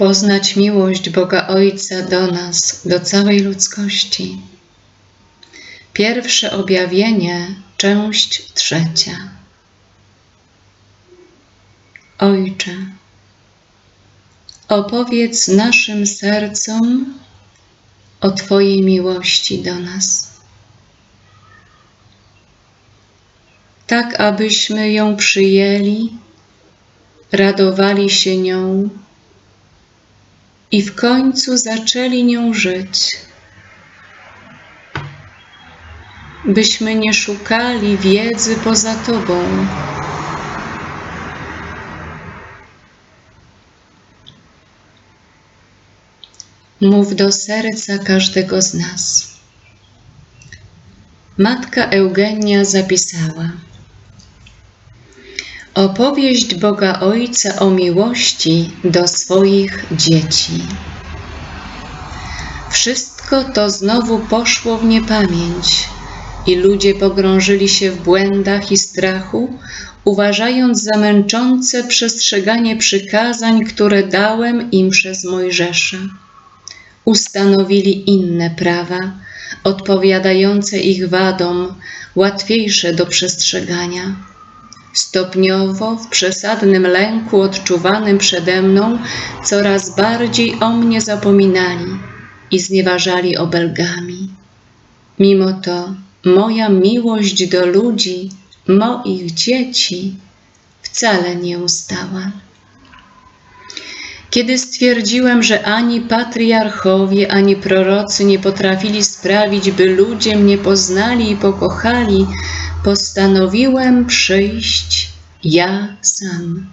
poznać miłość Boga Ojca do nas, do całej ludzkości. Pierwsze objawienie, część trzecia. Ojcze, opowiedz naszym sercom o Twojej miłości do nas. Tak, abyśmy ją przyjęli, radowali się nią i w końcu zaczęli nią żyć. Byśmy nie szukali wiedzy poza Tobą. Mów do serca każdego z nas. Matka Eugenia zapisała. Opowieść Boga Ojca o miłości do swoich dzieci. Wszystko to znowu poszło w niepamięć i ludzie pogrążyli się w błędach i strachu, uważając za męczące przestrzeganie przykazań, które dałem im przez Mojżesza. Ustanowili inne prawa, odpowiadające ich wadom, łatwiejsze do przestrzegania Stopniowo, w przesadnym lęku odczuwanym przede mną, coraz bardziej o mnie zapominali i znieważali obelgami. Mimo to moja miłość do ludzi, moich dzieci, wcale nie ustała. Kiedy stwierdziłem, że ani patriarchowie, ani prorocy nie potrafili sprawić, by ludzie mnie poznali i pokochali, postanowiłem przyjść ja sam.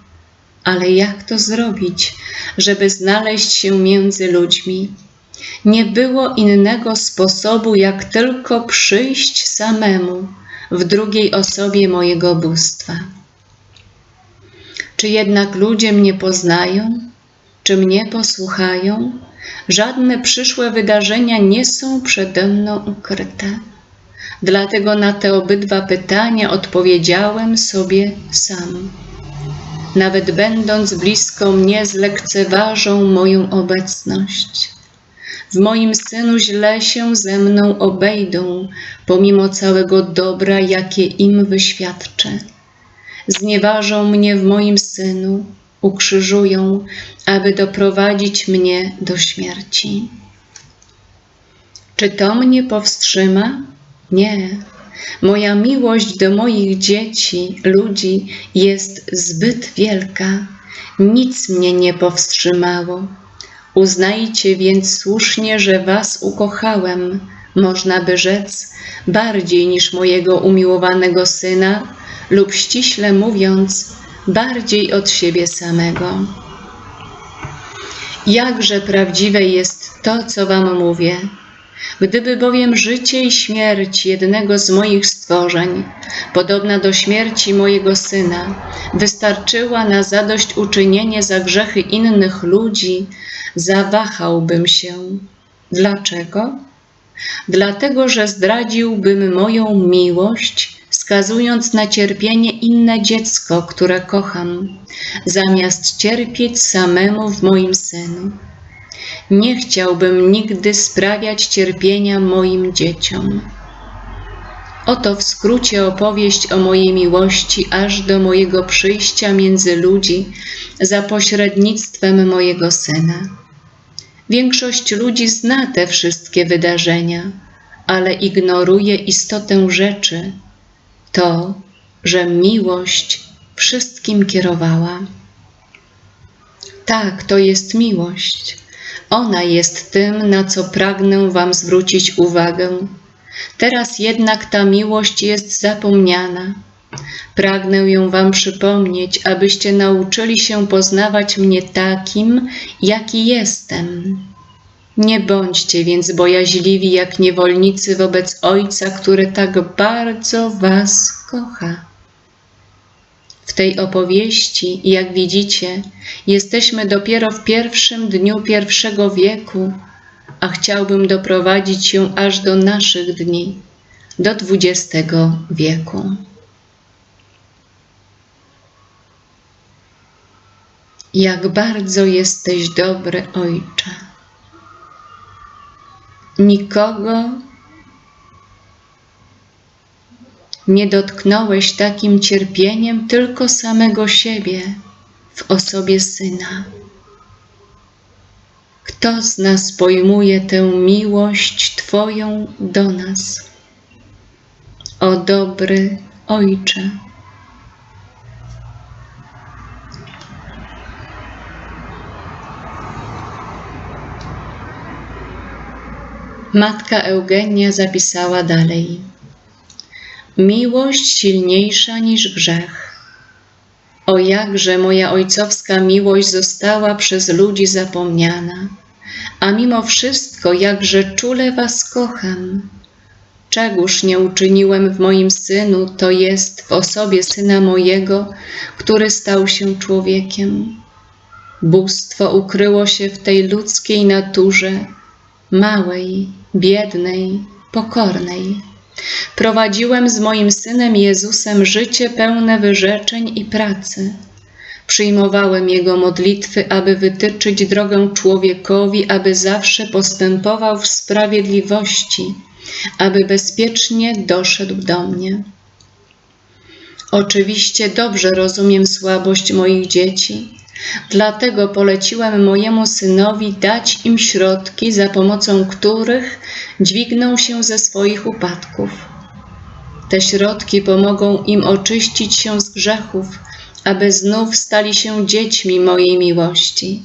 Ale jak to zrobić, żeby znaleźć się między ludźmi? Nie było innego sposobu, jak tylko przyjść samemu w drugiej osobie mojego bóstwa. Czy jednak ludzie mnie poznają? Czy mnie posłuchają? Żadne przyszłe wydarzenia nie są przede mną ukryte. Dlatego na te obydwa pytania odpowiedziałem sobie sam. Nawet będąc blisko mnie, zlekceważą moją obecność. W moim synu źle się ze mną obejdą, pomimo całego dobra, jakie im wyświadczę. Znieważą mnie w moim synu, ukrzyżują, aby doprowadzić mnie do śmierci. Czy to mnie powstrzyma? Nie. Moja miłość do moich dzieci, ludzi jest zbyt wielka. Nic mnie nie powstrzymało. Uznajcie więc słusznie, że Was ukochałem, można by rzec, bardziej niż mojego umiłowanego syna, lub ściśle mówiąc, bardziej od siebie samego. Jakże prawdziwe jest to, co Wam mówię. Gdyby bowiem życie i śmierć jednego z moich stworzeń, podobna do śmierci mojego syna, wystarczyła na zadośćuczynienie za grzechy innych ludzi, zawahałbym się. Dlaczego? Dlatego, że zdradziłbym moją miłość, skazując na cierpienie inne dziecko, które kocham, zamiast cierpieć samemu w moim synu. Nie chciałbym nigdy sprawiać cierpienia moim dzieciom. Oto w skrócie opowieść o mojej miłości aż do mojego przyjścia między ludzi za pośrednictwem mojego syna. Większość ludzi zna te wszystkie wydarzenia, ale ignoruje istotę rzeczy to, że miłość wszystkim kierowała. Tak, to jest miłość. Ona jest tym, na co pragnę Wam zwrócić uwagę. Teraz jednak ta miłość jest zapomniana. Pragnę ją Wam przypomnieć, abyście nauczyli się poznawać mnie takim, jaki jestem. Nie bądźcie więc bojaźliwi jak niewolnicy wobec Ojca, który tak bardzo Was kocha. W tej opowieści, jak widzicie, jesteśmy dopiero w pierwszym dniu pierwszego wieku, a chciałbym doprowadzić się aż do naszych dni, do XX wieku. Jak bardzo jesteś dobry, Ojcze. Nikogo nie dotknąłeś takim cierpieniem, tylko samego siebie w osobie Syna. Kto z nas pojmuje tę miłość Twoją do nas? O dobry Ojcze. Matka Eugenia zapisała dalej. Miłość silniejsza niż grzech. O jakże moja ojcowska miłość została przez ludzi zapomniana, a mimo wszystko jakże czule was kocham. Czegóż nie uczyniłem w moim synu, to jest w osobie syna mojego, który stał się człowiekiem. Bóstwo ukryło się w tej ludzkiej naturze, małej, biednej, pokornej. Prowadziłem z moim synem Jezusem życie pełne wyrzeczeń i pracy. Przyjmowałem jego modlitwy, aby wytyczyć drogę człowiekowi, aby zawsze postępował w sprawiedliwości, aby bezpiecznie doszedł do mnie. Oczywiście dobrze rozumiem słabość moich dzieci, dlatego poleciłem mojemu synowi dać im środki, za pomocą których dźwigną się ze swoich upadków. Te środki pomogą im oczyścić się z grzechów, aby znów stali się dziećmi mojej miłości.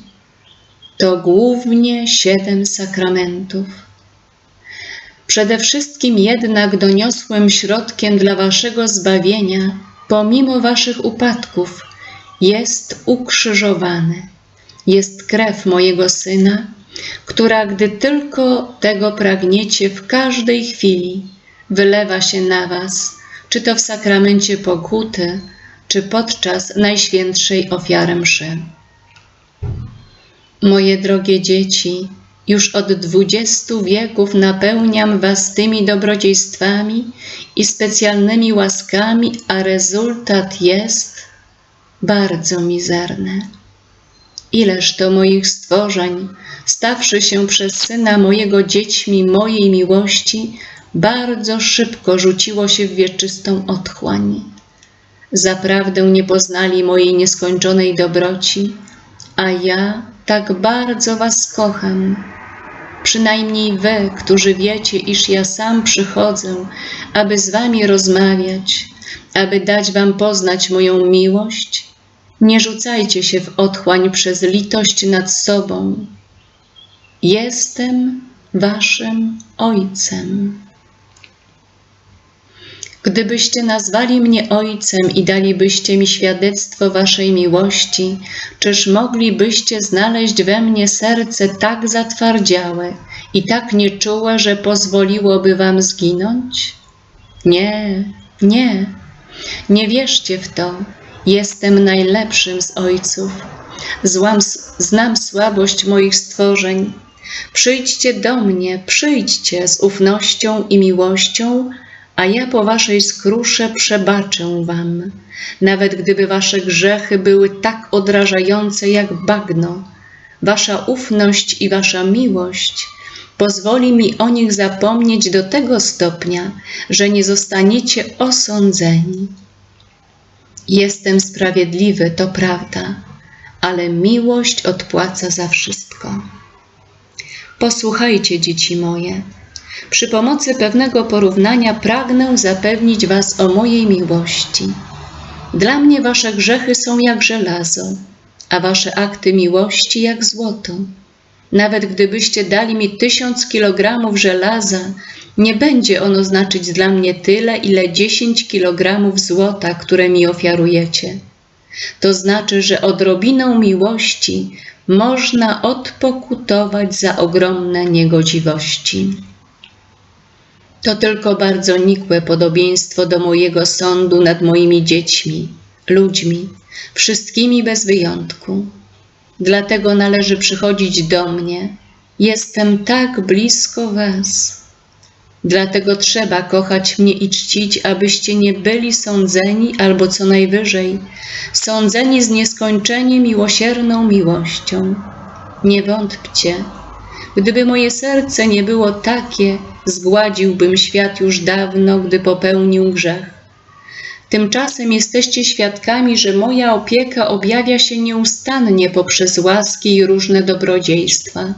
To głównie siedem sakramentów. Przede wszystkim jednak doniosłym środkiem dla waszego zbawienia, pomimo waszych upadków, jest ukrzyżowany. Jest krew mojego syna, która, gdy tylko tego pragniecie w każdej chwili, wylewa się na was, czy to w sakramencie pokuty, czy podczas najświętszej ofiary mszy. Moje drogie dzieci, już od dwudziestu wieków napełniam was tymi dobrodziejstwami i specjalnymi łaskami, a rezultat jest bardzo mizerny. Ileż to moich stworzeń, stawszy się przez syna mojego dziećmi mojej miłości, bardzo szybko rzuciło się w wieczystą otchłań. Zaprawdę nie poznali mojej nieskończonej dobroci, a ja tak bardzo was kocham. Przynajmniej wy, którzy wiecie, iż ja sam przychodzę, aby z wami rozmawiać, aby dać wam poznać moją miłość, nie rzucajcie się w otchłań przez litość nad sobą. Jestem waszym Ojcem. Gdybyście nazwali mnie Ojcem i dalibyście mi świadectwo waszej miłości, czyż moglibyście znaleźć we mnie serce tak zatwardziałe i tak nieczułe, że pozwoliłoby wam zginąć? Nie, nie, nie wierzcie w to. Jestem najlepszym z ojców. Złam, znam słabość moich stworzeń. Przyjdźcie do mnie, przyjdźcie z ufnością i miłością, a ja po waszej skrusze przebaczę wam, nawet gdyby wasze grzechy były tak odrażające jak bagno. Wasza ufność i wasza miłość pozwoli mi o nich zapomnieć do tego stopnia, że nie zostaniecie osądzeni. Jestem sprawiedliwy, to prawda, ale miłość odpłaca za wszystko. Posłuchajcie, dzieci moje. Przy pomocy pewnego porównania pragnę zapewnić Was o mojej miłości. Dla mnie Wasze grzechy są jak żelazo, a Wasze akty miłości jak złoto. Nawet gdybyście dali mi tysiąc kilogramów żelaza, nie będzie ono znaczyć dla mnie tyle, ile dziesięć kilogramów złota, które mi ofiarujecie. To znaczy, że odrobiną miłości można odpokutować za ogromne niegodziwości. To tylko bardzo nikłe podobieństwo do mojego sądu nad moimi dziećmi, ludźmi, wszystkimi bez wyjątku. Dlatego należy przychodzić do mnie. Jestem tak blisko Was. Dlatego trzeba kochać mnie i czcić, abyście nie byli sądzeni albo co najwyżej sądzeni z nieskończenie miłosierną miłością. Nie wątpcie, gdyby moje serce nie było takie, zgładziłbym świat już dawno, gdy popełnił grzech. Tymczasem jesteście świadkami, że moja opieka objawia się nieustannie poprzez łaski i różne dobrodziejstwa.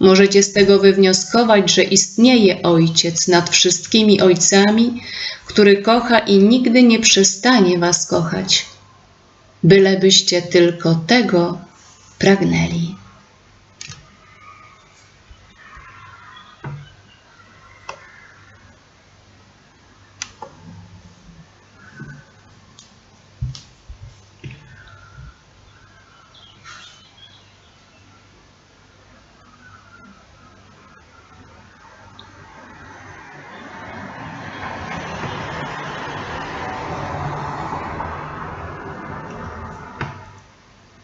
Możecie z tego wywnioskować, że istnieje Ojciec nad wszystkimi ojcami, który kocha i nigdy nie przestanie Was kochać, bylebyście tylko tego pragnęli.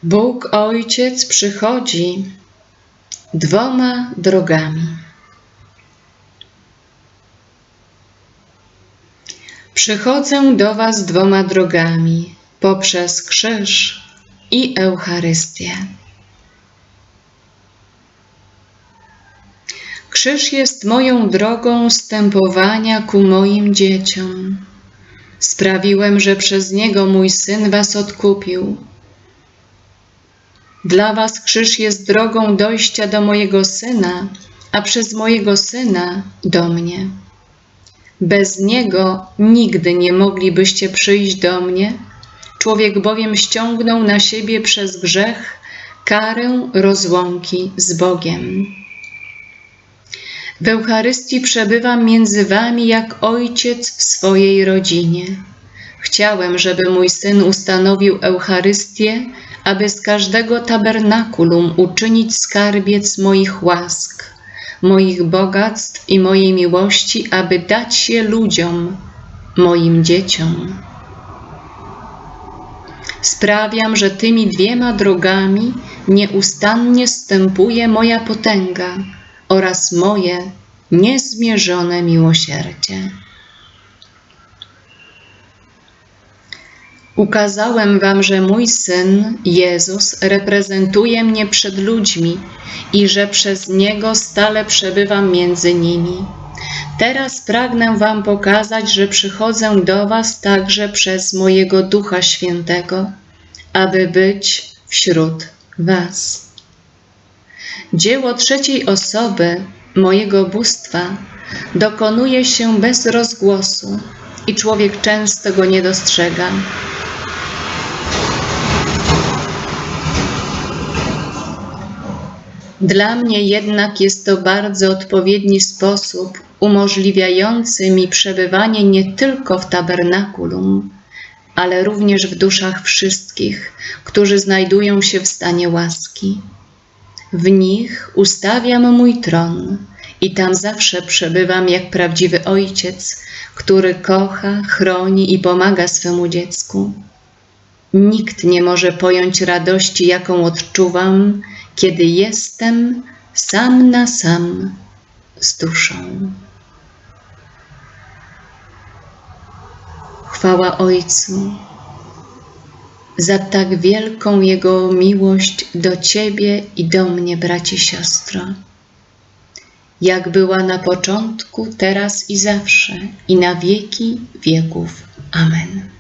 Bóg Ojciec przychodzi dwoma drogami. Przychodzę do Was dwoma drogami poprzez krzyż i Eucharystię. Krzyż jest moją drogą stępowania ku moim dzieciom. Sprawiłem, że przez niego mój syn Was odkupił dla was krzyż jest drogą dojścia do mojego syna, a przez mojego syna do mnie. Bez niego nigdy nie moglibyście przyjść do mnie, człowiek bowiem ściągnął na siebie przez grzech karę rozłąki z Bogiem. W Eucharystii przebywam między wami jak ojciec w swojej rodzinie. Chciałem, żeby mój syn ustanowił Eucharystię aby z każdego tabernakulum uczynić skarbiec moich łask, moich bogactw i mojej miłości, aby dać je ludziom, moim dzieciom. Sprawiam, że tymi dwiema drogami nieustannie stępuje moja potęga oraz moje niezmierzone miłosierdzie. Ukazałem wam, że mój syn Jezus reprezentuje mnie przed ludźmi i że przez niego stale przebywam między nimi. Teraz pragnę wam pokazać, że przychodzę do was także przez mojego Ducha Świętego, aby być wśród was. Dzieło trzeciej osoby mojego bóstwa dokonuje się bez rozgłosu i człowiek często go nie dostrzega. Dla mnie jednak jest to bardzo odpowiedni sposób umożliwiający mi przebywanie nie tylko w tabernakulum, ale również w duszach wszystkich, którzy znajdują się w stanie łaski. W nich ustawiam mój tron i tam zawsze przebywam jak prawdziwy ojciec, który kocha, chroni i pomaga swemu dziecku. Nikt nie może pojąć radości, jaką odczuwam, kiedy jestem sam na sam z duszą. Chwała Ojcu za tak wielką Jego miłość do Ciebie i do mnie, bracie, siostro, jak była na początku, teraz i zawsze, i na wieki wieków. Amen.